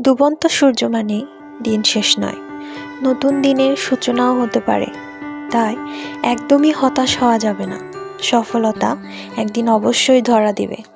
ডুবন্ত সূর্য মানেই দিন শেষ নয়। নতুন দিনের সূচনাও হতে পারে। তাই একদমই হতাশ হওয়া যাবে না। সফলতা একদিন অবশ্যই ধরা দেবে।